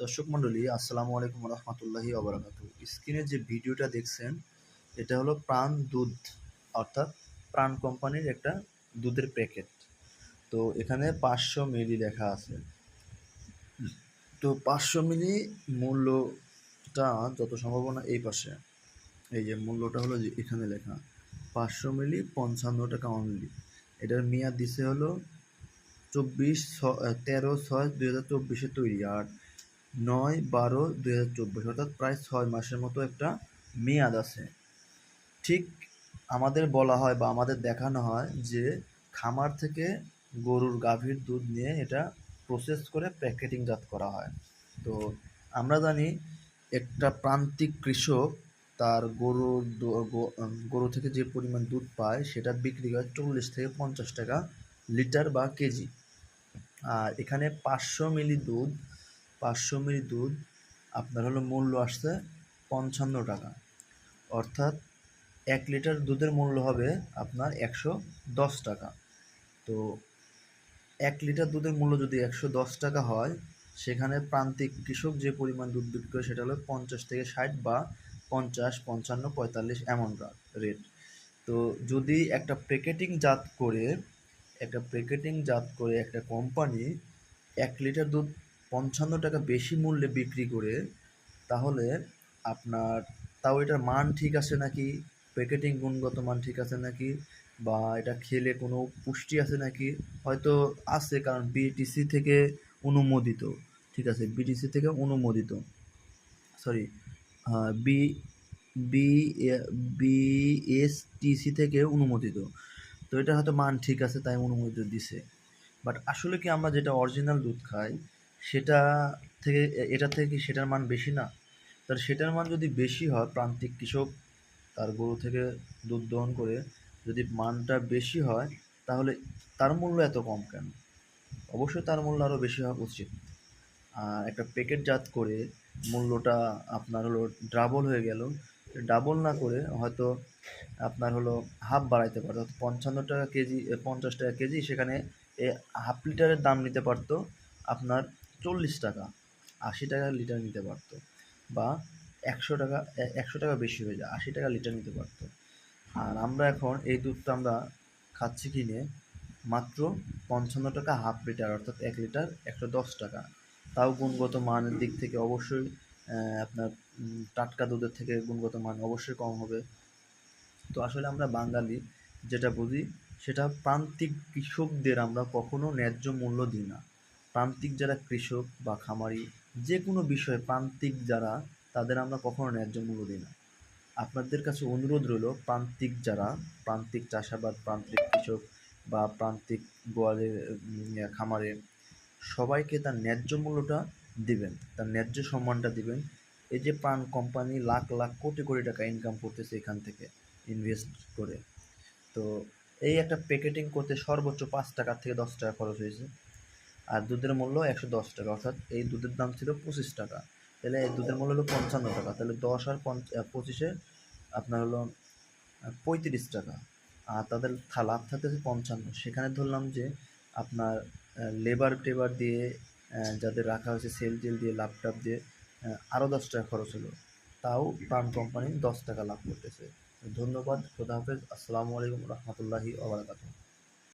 দর্শক মণ্ডলী, আসসালামু আলাইকুম রহমতুল্লাহি আবরাকাত স্ক্রিনে যে ভিডিওটা দেখছেন, এটা হলো প্রাণ দুধ, অর্থাৎ প্রাণ কোম্পানির একটা দুধের প্যাকেট। তো এখানে পাঁচশো মিলি লেখা আছে। তো পাঁচশো মিলি মূল্যটা যত সম্ভাবনা এই পাশে। এই যে মূল্যটা হলো যে এখানে লেখা, পাঁচশো মিলি পঞ্চান্ন টাকা অনলি এটার মেয়াদ দিছে হলো চব্বিশ ছ- তেরো ছয় দুই হাজার চব্বিশে তৈরি। আর নয় বারো দুই হাজার চব্বিশ, অর্থাৎ প্রায় ছয় মাসের মতো একটা মেয়াদ আছে। ঠিক আমাদের বলা হয় বা আমাদের দেখানো হয় যে খামার থেকে গরুর গাভীর দুধ নিয়ে এটা প্রসেস করে প্যাকেটিংজাত করা হয়। তো আমরা জানি একটা প্রান্তিক কৃষক তার গরুর দু- গো- গরু থেকে যে পরিমাণ দুধ পায় সেটা বিক্রি করে চল্লিশ থেকে পঞ্চাশ টাকা লিটার বা কেজি। আর এখানে পাঁচশো মিলি দুধ পাঁচশো মিলি দুধ, আপনার হলো মূল্য আসছে পঞ্চান্ন টাকা। অর্থাৎ এক লিটার দুধের মূল্য হবে আপনার একশো দশ টাকা। তো এক লিটার দুধের মূল্য যদি একশো দশ টাকা হয়, সেখানে প্রান্তিক কৃষক যে পরিমাণ দুধ বিক্রি করে সেটা হলো পঞ্চাশ থেকে ষাট বা পঞ্চাশ, পঞ্চান্ন, পঁয়তাল্লিশ এমন রেট তো যদি একটা প্যাকেটিং জাত করে, একটা প্যাকেটিং জাত করে একটা কোম্পানি এক লিটার দুধ পঞ্চান্ন টাকা বেশি মূল্যে বিক্রি করে তাহলে আপনার তাও এটার মান ঠিক আছে নাকি? প্যাকেটিং গুণগত মান ঠিক আছে নাকি? বা এটা খেলে কোনো পুষ্টি আছে নাকি? হয়তো আছে কারণ বিটিসি থেকে অনুমোদিত, ঠিক আছে? বিটিসি থেকে অনুমোদিত। সরি বি বি বিএসটিসি থেকে অনুমোদিত। তো এটা হয়তো মান ঠিক আছে, তাই অনুমোদিত দিছে। বাট আসলে কি আমরা যেটা অরিজিনাল দুধ খাই সেটা থেকে এটা থেকে কি সেটার মান বেশি না। তাহলে সেটার মান যদি বেশি হয়, প্রান্তিক কৃষক তার গরু থেকে দুধ দহন করে যদি মানটা বেশি হয়, তাহলে তার মূল্য এত কম কেন? অবশ্যই তার মূল্য আরও বেশি হওয়া উচিত। আর একটা প্যাকেটজাত করে মূল্যটা আপনার হলো ডাবল হয়ে গেল। ডাবল না করে হয়তো আপনার হলো হাফ বাড়াইতে পারতো। পঞ্চান্ন টাকা কেজি পঞ্চাশ টাকা কেজি সেখানে এ হাফ লিটারের দাম নিতে পারতো আপনার চল্লিশ টাকা আশি টাকা লিটার নিতে পারতো বা একশো টাকা একশো টাকা বেশি হয়ে যায়, আশি টাকা লিটার নিতে পারতো। আর আমরা এখন এই দুধটা আমরা খাচ্ছি কিনে মাত্র পঞ্চান্ন টাকা হাফ লিটার, অর্থাৎ এক লিটার একশো দশ টাকা। তাও গুণগত মানের দিক থেকে অবশ্যই আপনার টাটকা দুধের থেকে গুণগত মান অবশ্যই কম হবে। তো আসলে আমরা বাঙালি যেটা বুঝি, সেটা প্রান্তিক কৃষকদের আমরা কখনো ন্যায্য মূল্য দিই না। প্রান্তিক যারা কৃষক বা খামারি, যে কোনো বিষয়ে প্রান্তিক যারা, তাদের আমরা কখনো ন্যায্য মূল্য দিই না। আপনাদের কাছে অনুরোধ রইল, প্রান্তিক যারা, প্রান্তিক চাষাবাদ, প্রান্তিক কৃষক বা প্রান্তিক গোয়ালের খামারে, সবাইকে তার ন্যায্য মূল্যটা দিবেন, তার ন্যায্য সম্মানটা দিবেন। এই যে প্রাণ কোম্পানি লাখ লাখ কোটি কোটি টাকা ইনকাম করতেছে এখান থেকে ইনভেস্ট করে। তো এই একটা প্যাকেটিং করতে সর্বোচ্চ পাঁচ টাকা থেকে দশ টাকা খরচ হয়েছে। আর দুধের মূল্য একশো দশ টাকা, অর্থাৎ এই দুধের দাম ছিল পঁচিশ টাকা। তাহলে এই দুধের মূল্য হলো পঞ্চান্ন টাকা, তাহলে দশ আর পঞ্চ- পঁচিশে আপনার হলো পঁয়ত্রিশ টাকা। আর তাদের লাভ থাকতেছে পঞ্চান্ন। সেখানে ধরলাম যে আপনার লেবার টেবার দিয়ে যাদের রাখা হয়েছে সেল টেল দিয়ে ল্যাপটপ দিয়ে আরও দশ টাকা খরচ হলো। তাও প্রাণ কোম্পানি দশ টাকা লাভ করতেছে। ধন্যবাদ, খোদা হাফেজ। আসসালামু আলাইকুম রহমতুল্লাহি ওবরাকাতুহ